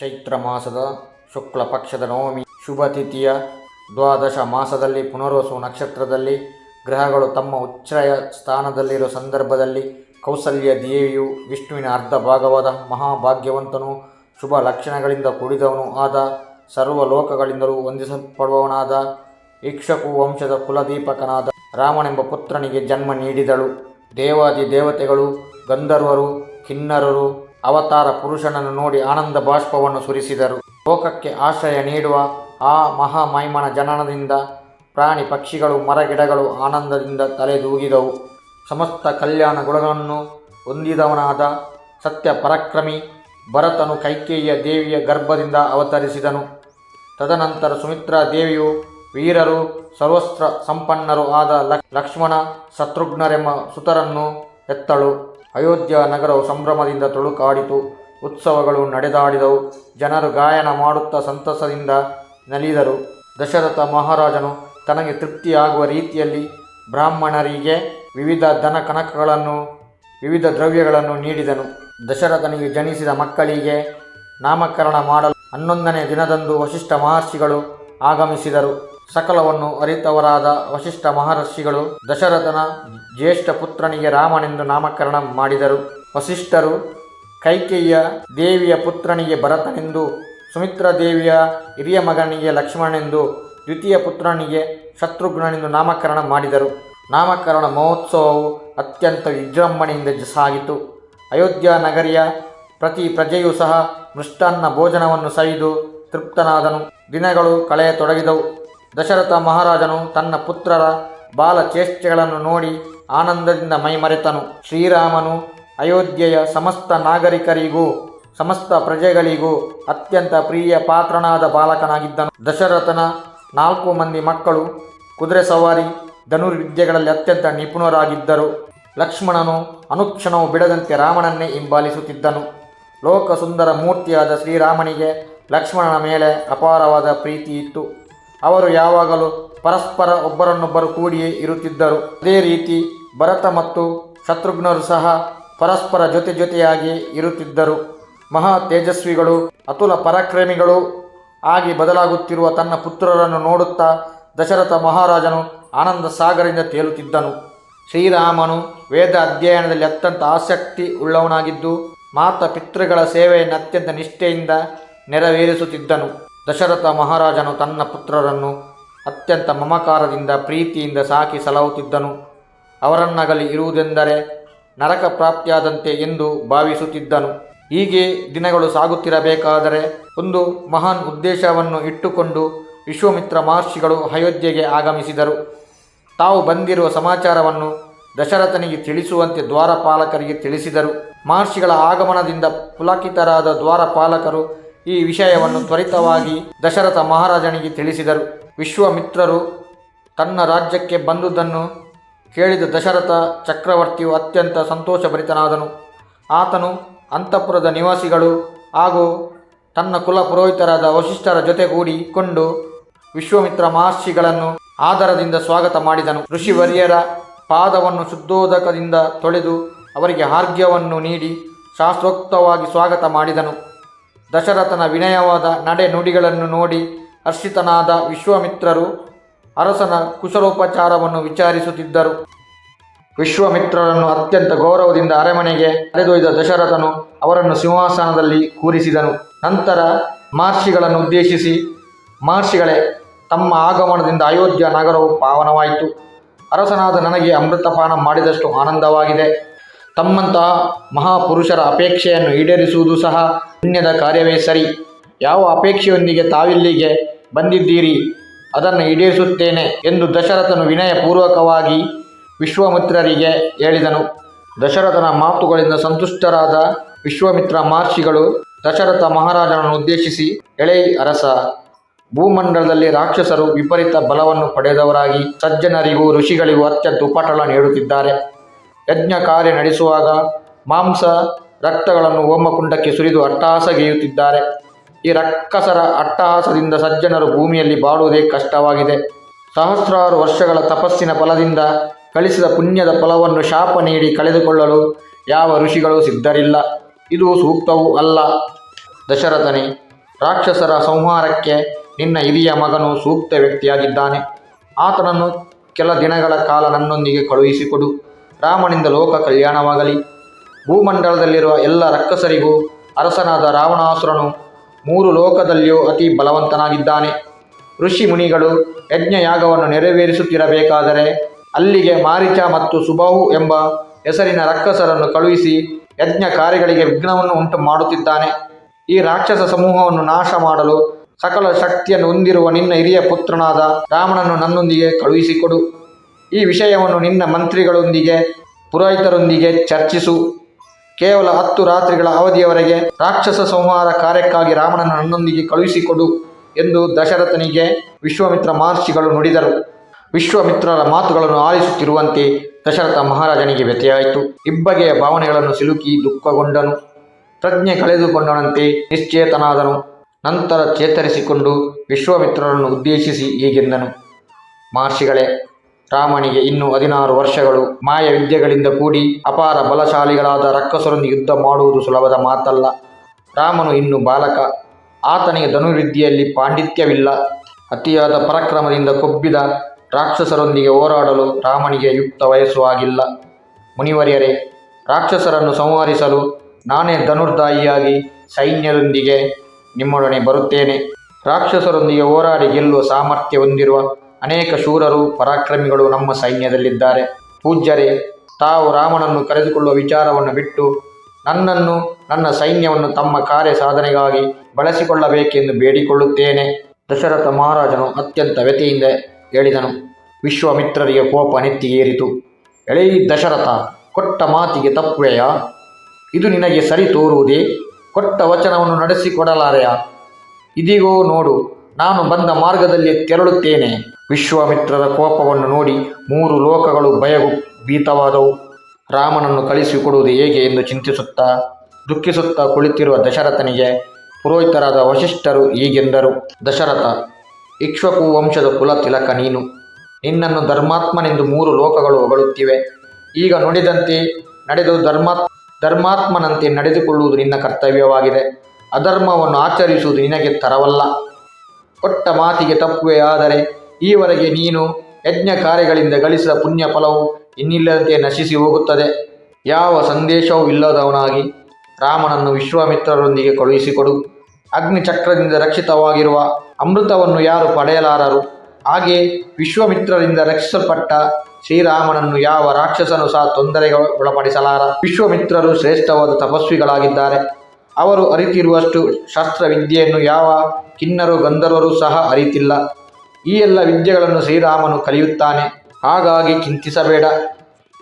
ಚೈತ್ರ ಮಾಸದ ಶುಕ್ಲ ಪಕ್ಷದ ನವಮಿ ಶುಭ ತಿಥಿಯ ದ್ವಾದಶ ಮಾಸದಲ್ಲಿ ಪುನರ್ವಸು ನಕ್ಷತ್ರದಲ್ಲಿ ಗ್ರಹಗಳು ತಮ್ಮ ಉಚ್ಛ್ರಯ ಸ್ಥಾನದಲ್ಲಿರುವ ಸಂದರ್ಭದಲ್ಲಿ ಕೌಸಲ್ಯ ದೇವಿಯು ವಿಷ್ಣುವಿನ ಅರ್ಧ ಭಾಗವಾದ ಮಹಾಭಾಗ್ಯವಂತನು ಶುಭ ಲಕ್ಷಣಗಳಿಂದ ಕೂಡಿದವನು ಆದ ಸರ್ವ ಲೋಕಗಳಿಂದಲೂ ವಂದಿಸಲ್ಪಡುವವನಾದ ಇಕ್ಷಕು ವಂಶದ ಕುಲದೀಪಕನಾದ ರಾಮನೆಂಬ ಪುತ್ರನಿಗೆ ಜನ್ಮ ನೀಡಿದಳು. ದೇವಾದಿ ದೇವತೆಗಳು, ಗಂಧರ್ವರು ಕಿನ್ನರರು ಅವತಾರ ಪುರುಷನನ್ನು ನೋಡಿ ಆನಂದ ಬಾಷ್ಪವನ್ನು ಸುರಿಸಿದರು. ಲೋಕಕ್ಕೆ ಆಶ್ರಯ ನೀಡುವ ಆ ಮಹಾಮೈಮನ ಜನನದಿಂದ ಪ್ರಾಣಿ ಪಕ್ಷಿಗಳು ಮರಗಿಡಗಳು ಆನಂದದಿಂದ ತಲೆದೂಗಿದವು. ಸಮಸ್ತ ಕಲ್ಯಾಣ ಗುಣಗಳನ್ನು ಹೊಂದಿದವನಾದ ಸತ್ಯ ಪರಾಕ್ರಮಿ ಭರತನು ಕೈಕೇಯಿಯ ದೇವಿಯ ಗರ್ಭದಿಂದ ಅವತರಿಸಿದನು. ತದನಂತರ ಸುಮಿತ್ರಾ ದೇವಿಯು ವೀರರು, ಸರ್ವಸ್ತ್ರ ಸಂಪನ್ನರು ಆದ ಲಕ್- ಲಕ್ಷ್ಮಣ ಶತ್ರುಘ್ನರೆಂಬ ಸುತರನ್ನು ಎತ್ತಳು ಅಯೋಧ್ಯ ನಗರವು ಸಂಭ್ರಮದಿಂದ ತುಳುಕಾಡಿತು, ಉತ್ಸವಗಳು ನಡೆದಾಡಿದವು, ಜನರು ಗಾಯನ ಮಾಡುತ್ತಾ ಸಂತಸದಿಂದ ನಲಿದರು. ದಶರಥ ಮಹಾರಾಜನು ತನಗೆ ತೃಪ್ತಿಯಾಗುವ ರೀತಿಯಲ್ಲಿ ಬ್ರಾಹ್ಮಣರಿಗೆ ವಿವಿಧ ಧನ ಕನಕಗಳನ್ನು, ವಿವಿಧ ದ್ರವ್ಯಗಳನ್ನು ನೀಡಿದನು. ದಶರಥನಿಗೆ ಜನಿಸಿದ ಮಕ್ಕಳಿಗೆ ನಾಮಕರಣ ಮಾಡಲು ಹನ್ನೊಂದನೇ ದಿನದಂದು ವಶಿಷ್ಠ ಮಹರ್ಷಿಗಳು ಆಗಮಿಸಿದರು. ಸಕಲವನ್ನು ಅರಿತವರಾದ ವಶಿಷ್ಠ ಮಹರ್ಷಿಗಳು ದಶರಥನ ಜ್ಯೇಷ್ಠ ಪುತ್ರನಿಗೆ ರಾಮನೆಂದು ನಾಮಕರಣ ಮಾಡಿದರು. ವಸಿಷ್ಠರು ಕೈಕೇಯ ದೇವಿಯ ಪುತ್ರನಿಗೆ ಭರತನೆಂದು, ಸುಮಿತ್ರ ದೇವಿಯ ಹಿರಿಯ ಮಗನಿಗೆ ಲಕ್ಷ್ಮಣನೆಂದು, ದ್ವಿತೀಯ ಪುತ್ರನಿಗೆ ಶತ್ರುಘ್ನನೆಂದು ನಾಮಕರಣ ಮಾಡಿದರು. ನಾಮಕರಣ ಮಹೋತ್ಸವವು ಅತ್ಯಂತ ವಿಜೃಂಭಣೆಯಿಂದ ಸಾಗಿತು. ಅಯೋಧ್ಯ ನಗರಿಯ ಪ್ರತಿ ಪ್ರಜೆಯೂ ಸಹ ಮೃಷ್ಟಾನ್ನ ಭೋಜನವನ್ನು ಸವಿದು ತೃಪ್ತನಾದನು. ದಿನಗಳು ಕಳೆಯತೊಡಗಿದವು. ದಶರಥ ಮಹಾರಾಜನು ತನ್ನ ಪುತ್ರರ ಬಾಲ ಚೇಷ್ಟೆಗಳನ್ನು ನೋಡಿ ಆನಂದದಿಂದ ಮೈಮರೆತನು. ಶ್ರೀರಾಮನು ಅಯೋಧ್ಯೆಯ ಸಮಸ್ತ ನಾಗರಿಕರಿಗೂ, ಸಮಸ್ತ ಪ್ರಜೆಗಳಿಗೂ ಅತ್ಯಂತ ಪ್ರಿಯ ಪಾತ್ರನಾದ ಬಾಲಕನಾಗಿದ್ದನು. ದಶರಥನ ನಾಲ್ಕು ಮಂದಿ ಮಕ್ಕಳು ಕುದುರೆ ಸವಾರಿ, ಧನುರ್ವಿದ್ಯೆಗಳಲ್ಲಿ ಅತ್ಯಂತ ನಿಪುಣರಾಗಿದ್ದರು. ಲಕ್ಷ್ಮಣನು ಅನುಕ್ಷಣವು ಬಿಡದಂತೆ ರಾಮನನ್ನೇ ಹಿಂಬಾಲಿಸುತ್ತಿದ್ದನು. ಲೋಕಸುಂದರ ಮೂರ್ತಿಯಾದ ಶ್ರೀರಾಮನಿಗೆ ಲಕ್ಷ್ಮಣನ ಮೇಲೆ ಅಪಾರವಾದ ಪ್ರೀತಿ ಇತ್ತು ಅವರು ಯಾವಾಗಲೂ ಪರಸ್ಪರ ಒಬ್ಬರನ್ನೊಬ್ಬರು ಕೂಡಿಯೇ ಇರುತ್ತಿದ್ದರು. ಅದೇ ರೀತಿ ಭರತ ಮತ್ತು ಶತ್ರುಘ್ನರು ಸಹ ಪರಸ್ಪರ ಜೊತೆ ಜೊತೆಯಾಗಿ ಇರುತ್ತಿದ್ದರು. ಮಹಾ ತೇಜಸ್ವಿಗಳು, ಅತುಲ ಪರಾಕ್ರಮಿಗಳು ಆಗಿ ಬದಲಾಗುತ್ತಿರುವ ತನ್ನ ಪುತ್ರರನ್ನು ನೋಡುತ್ತಾ ದಶರಥ ಮಹಾರಾಜನು ಆನಂದ ಸಾಗರದಿಂದ ತೇಲುತ್ತಿದ್ದನು. ಶ್ರೀರಾಮನು ವೇದ ಅಧ್ಯಯನದಲ್ಲಿ ಅತ್ಯಂತ ಆಸಕ್ತಿ ಉಳ್ಳವನಾಗಿದ್ದು ಮಾತ ಪಿತೃಗಳ ಸೇವೆಯನ್ನು ಅತ್ಯಂತ ನಿಷ್ಠೆಯಿಂದ ನೆರವೇರಿಸುತ್ತಿದ್ದನು. ದಶರಥ ಮಹಾರಾಜನು ತನ್ನ ಪುತ್ರರನ್ನು ಅತ್ಯಂತ ಮಮಕಾರದಿಂದ, ಪ್ರೀತಿಯಿಂದ ಸಾಕಿ ಸಲಹುತ್ತಿದ್ದನು. ಅವರನ್ನಗಲಿ ಇರುವುದೆಂದರೆ ನರಕ ಪ್ರಾಪ್ತಿಯಾದಂತೆ ಎಂದು ಭಾವಿಸುತ್ತಿದ್ದನು. ಹೀಗೆ ದಿನಗಳು ಸಾಗುತ್ತಿರಬೇಕಾದರೆ ಒಂದು ಮಹಾನ್ ಉದ್ದೇಶವನ್ನು ಇಟ್ಟುಕೊಂಡು ವಿಶ್ವಮಿತ್ರ ಮಹರ್ಷಿಗಳು ಅಯೋಧ್ಯೆಗೆ ಆಗಮಿಸಿದರು. ತಾವು ಬಂದಿರುವ ಸಮಾಚಾರವನ್ನು ದಶರಥನಿಗೆ ತಿಳಿಸುವಂತೆ ದ್ವಾರಪಾಲಕರಿಗೆ ತಿಳಿಸಿದರು. ಮಹರ್ಷಿಗಳ ಆಗಮನದಿಂದ ಪುಲಕಿತರಾದ ದ್ವಾರಪಾಲಕರು ಈ ವಿಷಯವನ್ನು ತ್ವರಿತವಾಗಿ ದಶರಥ ಮಹಾರಾಜನಿಗೆ ತಿಳಿಸಿದರು. ವಿಶ್ವಾಮಿತ್ರರು ತನ್ನ ರಾಜ್ಯಕ್ಕೆ ಬಂದುದನ್ನು ಕೇಳಿದ ದಶರಥ ಚಕ್ರವರ್ತಿಯು ಅತ್ಯಂತ ಸಂತೋಷಭರಿತನಾದನು. ಆತನು ಅಂತಃಪುರದ ನಿವಾಸಿಗಳು ಹಾಗೂ ತನ್ನ ಕುಲ ಪುರೋಹಿತರಾದ ವಶಿಷ್ಠರ ಜೊತೆಗೂಡಿಕೊಂಡು ವಿಶ್ವಮಿತ್ರ ಮಹರ್ಷಿಗಳನ್ನು ಆದರದಿಂದ ಸ್ವಾಗತ ಮಾಡಿದನು. ಋಷಿವರ್ಯರ ಪಾದವನ್ನು ಶುದ್ಧೋದಕದಿಂದ ತೊಳೆದು ಅವರಿಗೆ ಆರ್ಘ್ಯವನ್ನು ನೀಡಿ ಶಾಸ್ತ್ರೋಕ್ತವಾಗಿ ಸ್ವಾಗತ ಮಾಡಿದನು. ದಶರಥನ ವಿನಯವಾದ ನಡೆ ನುಡಿಗಳನ್ನು ನೋಡಿ ಹರ್ಷಿತನಾದ ವಿಶ್ವಾಮಿತ್ರರು ಅರಸನ ಕುಶಲೋಪಚಾರವನ್ನು ವಿಚಾರಿಸುತ್ತಿದ್ದರು. ವಿಶ್ವಾಮಿತ್ರರನ್ನು ಅತ್ಯಂತ ಗೌರವದಿಂದ ಅರಮನೆಗೆ ಕರೆದೊಯ್ದ ದಶರಥನು ಅವರನ್ನು ಸಿಂಹಾಸನದಲ್ಲಿ ಕೂರಿಸಿದನು. ನಂತರ ಮಹರ್ಷಿಗಳನ್ನು ಉದ್ದೇಶಿಸಿ ಮಹರ್ಷಿಗಳೇ, ತಮ್ಮ ಆಗಮನದಿಂದ ಅಯೋಧ್ಯ ನಗರವು ಪಾವನವಾಯಿತು. ಅರಸನಾದ ನನಗೆ ಅಮೃತಪಾನ ಮಾಡಿದಷ್ಟು ಆನಂದವಾಗಿದೆ. ತಮ್ಮಂತಹ ಮಹಾಪುರುಷರ ಅಪೇಕ್ಷೆಯನ್ನು ಈಡೇರಿಸುವುದು ಸಹ ಪುಣ್ಯದ ಕಾರ್ಯವೇ ಸರಿ. ಯಾವ ಅಪೇಕ್ಷೆಯೊಂದಿಗೆ ತಾವಿಲ್ಲಿಗೆ ಬಂದಿದ್ದೀರಿ, ಅದನ್ನು ಈಡೇರಿಸುತ್ತೇನೆ ಎಂದು ದಶರಥನು ವಿನಯಪೂರ್ವಕವಾಗಿ ವಿಶ್ವಾಮಿತ್ರರಿಗೆ ಹೇಳಿದನು. ದಶರಥನ ಮಾತುಗಳಿಂದ ಸಂತುಷ್ಟರಾದ ವಿಶ್ವಾಮಿತ್ರ ಮಹರ್ಷಿಗಳು ದಶರಥ ಮಹಾರಾಜನನ್ನು ಉದ್ದೇಶಿಸಿ, ಎಳೆ ಅರಸ, ಭೂಮಂಡಲದಲ್ಲಿ ರಾಕ್ಷಸರು ವಿಪರೀತ ಬಲವನ್ನು ಪಡೆದವರಾಗಿ ಸಜ್ಜನರಿಗೂ ಋಷಿಗಳಿಗೂ ಅತ್ಯಂತ ಉಪಟಳ ನೀಡುತ್ತಿದ್ದಾರೆ. ಯಜ್ಞ ಕಾರ್ಯ ನಡೆಸುವಾಗ ಮಾಂಸ ರಕ್ತಗಳನ್ನು ಹೋಮಕುಂಡಕ್ಕೆ ಸುರಿದು ಅಟ್ಟಹಾಸಗೆಯುತ್ತಿದ್ದಾರೆ ಈ ರಕ್ಕಸರ ಅಟ್ಟಹಾಸದಿಂದ ಸಜ್ಜನರು ಭೂಮಿಯಲ್ಲಿ ಬಾಳುವುದೇ ಕಷ್ಟವಾಗಿದೆ. ಸಹಸ್ರಾರು ವರ್ಷಗಳ ತಪಸ್ಸಿನ ಫಲದಿಂದ ಕಳಿಸಿದ ಪುಣ್ಯದ ಫಲವನ್ನು ಶಾಪ ನೀಡಿ ಕಳೆದುಕೊಳ್ಳಲು ಯಾವ ಋಷಿಗಳು ಸಿದ್ಧರಿಲ್ಲ. ಇದು ಸೂಕ್ತವೂ ಅಲ್ಲ. ದಶರಥನೇ, ರಾಕ್ಷಸರ ಸಂಹಾರಕ್ಕೆ ನಿನ್ನ ಹಿರಿಯ ಮಗನು ಸೂಕ್ತ ವ್ಯಕ್ತಿಯಾಗಿದ್ದಾನೆ. ಆತನನ್ನು ಕೆಲ ದಿನಗಳ ಕಾಲ ನನ್ನೊಂದಿಗೆ ಕಳುಹಿಸಿಕೊಡು. ರಾಮನಿಂದ ಲೋಕ ಕಲ್ಯಾಣವಾಗಲಿ. ಭೂಮಂಡಲದಲ್ಲಿರುವ ಎಲ್ಲ ರಕ್ಕಸರಿಗೂ ಅರಸನಾದ ರಾವಣಾಸುರನು ಮೂರು ಲೋಕದಲ್ಲಿಯೂ ಅತಿ ಬಲವಂತನಾಗಿದ್ದಾನೆ. ಋಷಿ ಮುನಿಗಳು ಯಜ್ಞಯಾಗವನ್ನು ನೆರವೇರಿಸುತ್ತಿರಬೇಕಾದರೆ ಅಲ್ಲಿಗೆ ಮಾರಿಚ ಮತ್ತು ಸುಬಾಹು ಎಂಬ ಹೆಸರಿನ ರಕ್ಕಸರನ್ನು ಕಳುಹಿಸಿ ಯಜ್ಞ ಕಾರ್ಯಗಳಿಗೆ ವಿಘ್ನವನ್ನು ಉಂಟು ಮಾಡುತ್ತಿದ್ದಾನೆ ಈ ರಾಕ್ಷಸ ಸಮೂಹವನ್ನು ನಾಶ ಮಾಡಲು ಸಕಲ ಶಕ್ತಿಯನ್ನು ಹೊಂದಿರುವ ನಿನ್ನ ಹಿರಿಯ ಪುತ್ರನಾದ ರಾಮನನ್ನು ನನ್ನೊಂದಿಗೆ ಕಳುಹಿಸಿಕೊಡು. ಈ ವಿಷಯವನ್ನು ನಿನ್ನ ಮಂತ್ರಿಗಳೊಂದಿಗೆ, ಪುರೋಹಿತರೊಂದಿಗೆ ಚರ್ಚಿಸು. ಕೇವಲ ಹತ್ತು ರಾತ್ರಿಗಳ ಅವಧಿಯವರೆಗೆ ರಾಕ್ಷಸ ಸಂಹಾರ ಕಾರ್ಯಕ್ಕಾಗಿ ರಾಮನನ್ನು ನನ್ನೊಂದಿಗೆ ಕಳುಹಿಸಿಕೊಡು ಎಂದು ದಶರಥನಿಗೆ ವಿಶ್ವಮಿತ್ರ ಮಹರ್ಷಿಗಳು ನುಡಿದರು. ವಿಶ್ವಮಿತ್ರರ ಮಾತುಗಳನ್ನು ಆಲಿಸುತ್ತಿರುವಂತೆ ದಶರಥ ಮಹಾರಾಜನಿಗೆ ವ್ಯತೆಯಾಯಿತು ಇಬ್ಬಗೆಯ ಭಾವನೆಗಳನ್ನು ಸಿಲುಕಿ ದುಃಖಗೊಂಡನು. ಪ್ರಜ್ಞೆ ಕಳೆದುಕೊಂಡನಂತೆ ನಿಶ್ಚೇತನಾದನು. ನಂತರ ಚೇತರಿಸಿಕೊಂಡು ವಿಶ್ವಮಿತ್ರರನ್ನು ಉದ್ದೇಶಿಸಿ ಹೀಗೆಂದನು. ಮಹರ್ಷಿಗಳೇ ರಾಮನಿಗೆ ಇನ್ನು ಹದಿನಾರು ವರ್ಷಗಳು. ಮಾಯ ವಿದ್ಯೆಗಳಿಂದ ಕೂಡಿ ಅಪಾರ ಬಲಶಾಲಿಗಳಾದ ರಕ್ಕಸರೊಂದಿಗೆ ಯುದ್ಧ ಮಾಡುವುದು ಸುಲಭದ ಮಾತಲ್ಲ. ರಾಮನು ಇನ್ನು ಬಾಲಕ. ಆತನಿಗೆ ಧನುರ್ವಿದ್ಯೆಯಲ್ಲಿ ಪಾಂಡಿತ್ಯವಿಲ್ಲ. ಅತಿಯಾದ ಪರಾಕ್ರಮದಿಂದ ಕೊಬ್ಬಿದ ರಾಕ್ಷಸರೊಂದಿಗೆ ಹೋರಾಡಲು ರಾಮನಿಗೆ ಯುಕ್ತ ವಯಸ್ಸು ಆಗಿಲ್ಲ. ಮುನಿವರ್ಯರೇ, ರಾಕ್ಷಸರನ್ನು ಸಂಹರಿಸಲು ನಾನೇ ಧನುರ್ದಾಯಿಯಾಗಿ ಸೈನ್ಯದೊಂದಿಗೆ ನಿಮ್ಮೊಡನೆ ಬರುತ್ತೇನೆ. ರಾಕ್ಷಸರೊಂದಿಗೆ ಹೋರಾಡಿ ಗೆಲ್ಲುವ ಸಾಮರ್ಥ್ಯ ಹೊಂದಿರುವ ಅನೇಕ ಶೂರರು, ಪರಾಕ್ರಮಿಗಳು ನಮ್ಮ ಸೈನ್ಯದಲ್ಲಿದ್ದಾರೆ. ಪೂಜ್ಯರೇ, ತಾವು ರಾಮನನ್ನು ಕರೆದುಕೊಳ್ಳುವ ವಿಚಾರವನ್ನು ಬಿಟ್ಟು ನನ್ನನ್ನು, ನನ್ನ ಸೈನ್ಯವನ್ನು ತಮ್ಮ ಕಾರ್ಯ ಸಾಧನೆಗಾಗಿ ಬಳಸಿಕೊಳ್ಳಬೇಕೆಂದು ಬೇಡಿಕೊಳ್ಳುತ್ತೇನೆ. ದಶರಥ ಮಹಾರಾಜನು ಅತ್ಯಂತ ವ್ಯತಿಯಿಂದ ಹೇಳಿದನು. ವಿಶ್ವಮಿತ್ರರಿಗೆ ಕೋಪ ನೆತ್ತಿಗೇರಿತು. ಎಳೆಯ ದಶರಥ, ಕೊಟ್ಟ ಮಾತಿಗೆ ತಪ್ಪುವೆಯಾ? ಇದು ನಿನಗೆ ಸರಿ ತೋರುವುದೇ? ಕೊಟ್ಟ ವಚನವನ್ನು ನಡೆಸಿಕೊಡಲಾರೆಯ? ಇದೀಗೋ ನೋಡು ನಾನು ಬಂದ ಮಾರ್ಗದಲ್ಲಿ ತೆರಳುತ್ತೇನೆ. ವಿಶ್ವಾಮಿತ್ರರ ಕೋಪವನ್ನು ನೋಡಿ ಮೂರು ಲೋಕಗಳು ಭಯವು ಭೀತವಾದವು. ರಾಮನನ್ನು ಕಳಿಸಿಕೊಡುವುದು ಹೇಗೆ ಎಂದು ಚಿಂತಿಸುತ್ತಾ, ದುಃಖಿಸುತ್ತಾ ಕುಳಿತಿರುವ ದಶರಥನಿಗೆ, ಪುರೋಹಿತರಾದ ವಶಿಷ್ಠರು ಹೀಗೆಂದರು. ದಶರಥ, ಇಕ್ಷ್ವಕು ವಂಶದ ಕುಲ ತಿಲಕ ನೀನು. ನಿನ್ನನ್ನು ಧರ್ಮಾತ್ಮನೆಂದು ಮೂರು ಲೋಕಗಳು ಹೊಗಳುತ್ತಿವೆ ಈಗ ನುಡಿದಂತೆ ನಡೆದು ಧರ್ಮಾತ್, ಧರ್ಮಾತ್ಮನಂತೆ ನಡೆದುಕೊಳ್ಳುವುದು ನಿನ್ನ ಕರ್ತವ್ಯವಾಗಿದೆ. ಅಧರ್ಮವನ್ನು ಆಚರಿಸುವುದು ನಿನಗೆ ತರವಲ್ಲ. ಕೊಟ್ಟ ಮಾತಿಗೆ ತಪ್ಪುವೆ ಆದರೆ ಈವರೆಗೆ ನೀನು ಯಜ್ಞ ಕಾರ್ಯಗಳಿಂದ ಗಳಿಸಿದ ಪುಣ್ಯ ಫಲವು ಇನ್ನಿಲ್ಲದಂತೆ ನಶಿಸಿ ಹೋಗುತ್ತದೆ. ಯಾವ ಸಂದೇಶವೂ ಇಲ್ಲದವನಾಗಿ ರಾಮನನ್ನು ವಿಶ್ವಾಮಿತ್ರರೊಂದಿಗೆ ಕಳುಹಿಸಿಕೊಡು. ಅಗ್ನಿಚಕ್ರದಿಂದ ರಕ್ಷಿತವಾಗಿರುವ ಅಮೃತವನ್ನು ಯಾರು ಪಡೆಯಲಾರರು? ಹಾಗೆ ವಿಶ್ವಮಿತ್ರರಿಂದ ರಕ್ಷಿಸಲ್ಪಟ್ಟ ಶ್ರೀರಾಮನನ್ನು ಯಾವ ರಾಕ್ಷಸನು ಸಹ ತೊಂದರೆಗೆ ಒಳಪಡಿಸಲಾರ ವಿಶ್ವಮಿತ್ರರು ಶ್ರೇಷ್ಠವಾದ ತಪಸ್ವಿಗಳಾಗಿದ್ದಾರೆ. ಅವರು ಅರಿತಿರುವಷ್ಟು ಶಾಸ್ತ್ರವಿದ್ಯೆಯನ್ನು ಯಾವ ಕಿನ್ನರು ಗಂಧರ್ವರು ಸಹ ಅರಿತಿಲ್ಲ. ಈ ಎಲ್ಲ ವಿದ್ಯೆಗಳನ್ನು ಶ್ರೀರಾಮನು ಕಲಿಯುತ್ತಾನೆ. ಹಾಗಾಗಿ ಚಿಂತಿಸಬೇಡ.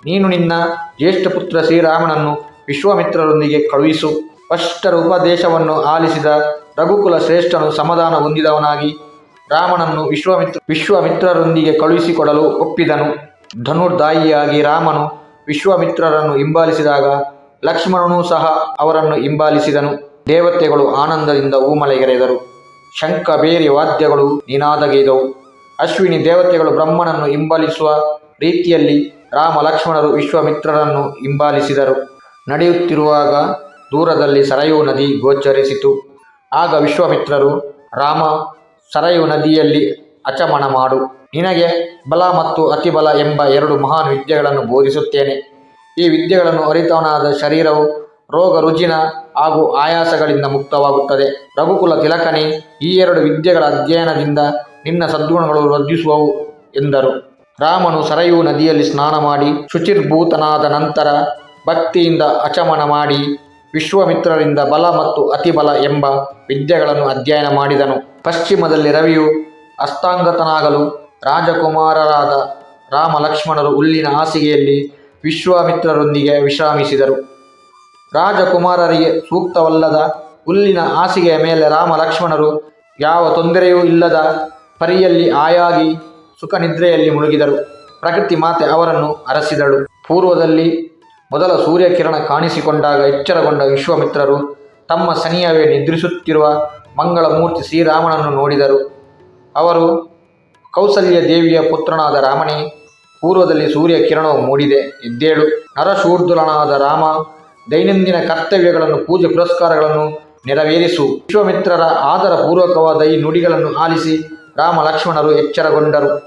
ನೀನು ನಿನ್ನ ಜ್ಯೇಷ್ಠ ಪುತ್ರ ಶ್ರೀರಾಮನನ್ನು ವಿಶ್ವಾಮಿತ್ರರೊಂದಿಗೆ ಕಳುಹಿಸು. ಸ್ಪಷ್ಟರ ಉಪದೇಶವನ್ನು ಆಲಿಸಿದ ರಘುಕುಲ ಶ್ರೇಷ್ಠನು ಸಮಾಧಾನ ಹೊಂದಿದವನಾಗಿ ರಾಮನನ್ನು ವಿಶ್ವಮಿತ್ರ, ವಿಶ್ವಮಿತ್ರರೊಂದಿಗೆ ಕಳುಹಿಸಿಕೊಡಲು ಒಪ್ಪಿದನು. ಧನುರ್ದಾಯಿಯಾಗಿ ರಾಮನು ವಿಶ್ವಾಮಿತ್ರರನ್ನು ಹಿಂಬಾಲಿಸಿದಾಗ ಲಕ್ಷ್ಮಣನೂ ಸಹ ಅವರನ್ನು ಹಿಂಬಾಲಿಸಿದನು. ದೇವತೆಗಳು ಆನಂದದಿಂದ ಊಮಲೆಗೆರೆದರು. ಶಂಖ ಬೇರಿ ವಾದ್ಯಗಳು ನಿನಾದಗೈದವು. ಅಶ್ವಿನಿ ದೇವತೆಗಳು ಬ್ರಹ್ಮನನ್ನು ಹಿಂಬಾಲಿಸುವ ರೀತಿಯಲ್ಲಿ ರಾಮ ಲಕ್ಷ್ಮಣರು ವಿಶ್ವಮಿತ್ರರನ್ನು ಹಿಂಬಾಲಿಸಿದರು. ನಡೆಯುತ್ತಿರುವಾಗ ದೂರದಲ್ಲಿ ಸರಯೂ ನದಿ ಗೋಚರಿಸಿತು. ಆಗ ವಿಶ್ವಮಿತ್ರರು, ರಾಮ, ಸರಯು ನದಿಯಲ್ಲಿ ಅಚಮಣ ಮಾಡು. ನಿನಗೆ ಬಲ ಮತ್ತು ಅತಿಬಲ ಎಂಬ ಎರಡು ಮಹಾನ್ ವಿದ್ಯೆಗಳನ್ನು ಬೋಧಿಸುತ್ತೇನೆ. ಈ ವಿದ್ಯೆಗಳನ್ನು ಅರಿತವನಾದ ಶರೀರವು ರೋಗ, ರುಜಿನ ಹಾಗೂ ಆಯಾಸಗಳಿಂದ ಮುಕ್ತವಾಗುತ್ತದೆ. ರಘುಕುಲ ತಿಲಕನೇ, ಈ ಎರಡು ವಿದ್ಯೆಗಳ ಅಧ್ಯಯನದಿಂದ ನಿನ್ನ ಸದ್ಗುಣಗಳು ವೃದ್ಧಿಸುವವು ಎಂದರು. ರಾಮನು ಸರಯೂ ನದಿಯಲ್ಲಿ ಸ್ನಾನ ಮಾಡಿ ಶುಚಿರ್ಭೂತನಾದ ನಂತರ ಭಕ್ತಿಯಿಂದ ಅಚಮನ ಮಾಡಿ ವಿಶ್ವಮಿತ್ರರಿಂದ ಬಲ ಮತ್ತು ಅತಿಬಲ ಎಂಬ ವಿದ್ಯೆಗಳನ್ನು ಅಧ್ಯಯನ ಮಾಡಿದನು. ಪಶ್ಚಿಮದಲ್ಲಿ ರವಿಯು ಅಸ್ತಾಂಗತನಾಗಲು ರಾಜಕುಮಾರರಾದ ರಾಮ ಲಕ್ಷ್ಮಣರು ಹುಲ್ಲಿನ ಹಾಸಿಗೆಯಲ್ಲಿ ವಿಶ್ವಾಮಿತ್ರರೊಂದಿಗೆ ವಿಶ್ರಾಮಿಸಿದರು. ರಾಜಕುಮಾರರಿಗೆ ಸೂಕ್ತವಲ್ಲದ ಹುಲ್ಲಿನ ಹಾಸಿಗೆಯ ಮೇಲೆ ರಾಮ ಲಕ್ಷ್ಮಣರು ಯಾವ ತೊಂದರೆಯೂ ಇಲ್ಲದ ಪರಿಯಲ್ಲಿ ಆಯಾಗಿ ಸುಖ ನಿದ್ರೆಯಲ್ಲಿ ಮುಳುಗಿದರು. ಪ್ರಕೃತಿ ಮಾತೆ ಅವರನ್ನು ಅರಸಿದಳು. ಪೂರ್ವದಲ್ಲಿ ಮೊದಲ ಸೂರ್ಯಕಿರಣ ಕಾಣಿಸಿಕೊಂಡಾಗ ಎಚ್ಚರಗೊಂಡ ವಿಶ್ವಾಮಿತ್ರರು ತಮ್ಮ ಸನಿಯವೇ ನಿದ್ರಿಸುತ್ತಿರುವ ಮಂಗಳಮೂರ್ತಿ ಶ್ರೀರಾಮನನ್ನು ನೋಡಿದರು. ಅವರು ಕೌಸಲ್ಯ ದೇವಿಯ ಪುತ್ರನಾದ ರಾಮನೇ ಪೂರ್ವದಲ್ಲಿ ಸೂರ್ಯ ಕಿರಣವು ಮೂಡಿದೆ. ಎದ್ದೇಳು. ನರಶೂರ್ಧುಲನಾದ ರಾಮ, ದೈನಂದಿನ ಕರ್ತವ್ಯಗಳನ್ನು, ಪೂಜೆ ಪುರಸ್ಕಾರಗಳನ್ನು ನೆರವೇರಿಸು. ವಿಶ್ವಮಿತ್ರರ ಆದರಪೂರ್ವಕವಾದ ಈ ನುಡಿಗಳನ್ನು ಆಲಿಸಿ ರಾಮ ಲಕ್ಷ್ಮಣರು ಎಚ್ಚರಗೊಂಡರು.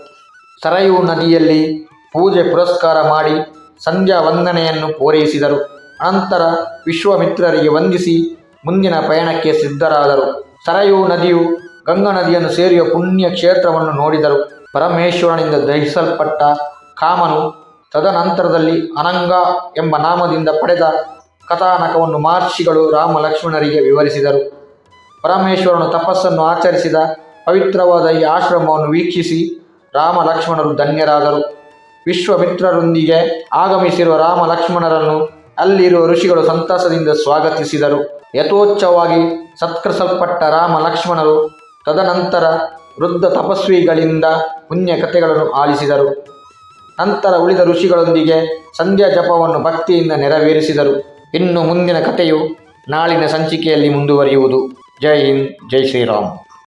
ಸರಯೂ ನದಿಯಲ್ಲಿ ಪೂಜೆ ಪುರಸ್ಕಾರ ಮಾಡಿ ಸಂಧ್ಯಾ ವಂದನೆಯನ್ನು ಪೂರೈಸಿದರು. ಅನಂತರ ವಿಶ್ವಮಿತ್ರರಿಗೆ ವಂದಿಸಿ ಮುಂದಿನ ಪಯಣಕ್ಕೆ ಸಿದ್ಧರಾದರು. ಸರಯೂ ನದಿಯು ಗಂಗಾ ನದಿಯನ್ನು ಸೇರಿಯ ಪುಣ್ಯ ಕ್ಷೇತ್ರವನ್ನು ನೋಡಿದರು. ಪರಮೇಶ್ವರನಿಂದ ದಹಿಸಲ್ಪಟ್ಟ ಕಾಮನು ತದನಂತರದಲ್ಲಿ ಅನಂಗ ಎಂಬ ನಾಮದಿಂದ ಪಡೆದ ಕಥಾನಕವನ್ನು ಮಹರ್ಷಿಗಳು ರಾಮ ಲಕ್ಷ್ಮಣರಿಗೆ ವಿವರಿಸಿದರು. ಪರಮೇಶ್ವರನು ತಪಸ್ಸನ್ನು ಆಚರಿಸಿದ ಪವಿತ್ರವಾದ ಈ ಆಶ್ರಮವನ್ನು ವೀಕ್ಷಿಸಿ ರಾಮ ಲಕ್ಷ್ಮಣರು ಧನ್ಯರಾದರು. ವಿಶ್ವಮಿತ್ರರೊಂದಿಗೆ ಆಗಮಿಸಿರುವ ರಾಮ ಲಕ್ಷ್ಮಣರನ್ನು ಅಲ್ಲಿರುವ ಋಷಿಗಳು ಸಂತಸದಿಂದ ಸ್ವಾಗತಿಸಿದರು. ಯಥೋಚ್ಛವಾಗಿ ಸತ್ಕರಿಸಲ್ಪಟ್ಟ ರಾಮ ಲಕ್ಷ್ಮಣರು ತದನಂತರ ವೃದ್ಧ ತಪಸ್ವಿಗಳಿಂದ ಪುಣ್ಯ ಕಥೆಗಳನ್ನು ಆಲಿಸಿದರು. ನಂತರ ಉಳಿದ ಋಷಿಗಳೊಂದಿಗೆ ಸಂಧ್ಯಾ ಜಪವನ್ನು ಭಕ್ತಿಯಿಂದ ನೆರವೇರಿಸಿದರು. ಇನ್ನು ಮುಂದಿನ ಕಥೆಯು ನಾಳಿನ ಸಂಚಿಕೆಯಲ್ಲಿ ಮುಂದುವರಿಯುವುದು. ಜೈ ಹಿಂದ್, ಜೈ ಶ್ರೀರಾಮ್.